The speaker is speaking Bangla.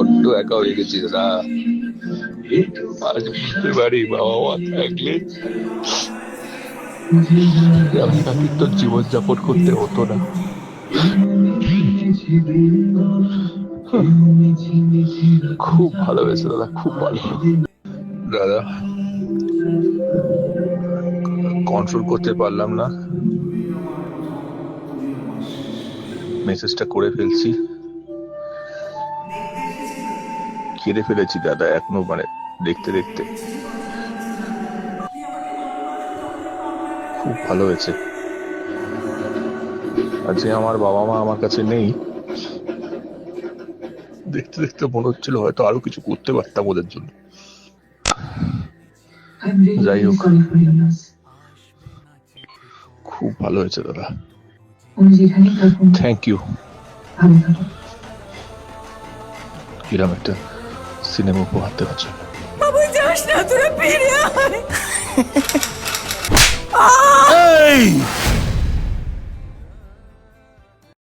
বড্ড একা হয়ে গেছি দাদা। আজ বুঝতে পারি বাবা মা থাকলে আমি তো জীবনযাপন করতে হতো না। খুব ভালোবেসে দাদা, খুব ভালো। দাদা কন্ট্রোল করতে পারলাম না। মেসেজটা করে ফেলছি। কেড়ে ফেলেছি দাদা এখনও মানে দেখতে দেখতে। খুব ভালো হয়েছে। আজকে আমার বাবা মা আমার কাছে নেই দেখতে দেখতে মনে হচ্ছিল হয়তো আরও কিছু করতে পারতাম ওদের জন্য। যাই হোক। খুব ভালো হয়েছে দাদা। থ্যাংক ইউ কিরম একটা সিনেমা উপহার দেওয়ার জন্য। যাস না তোরা বেরিয়ে আয়।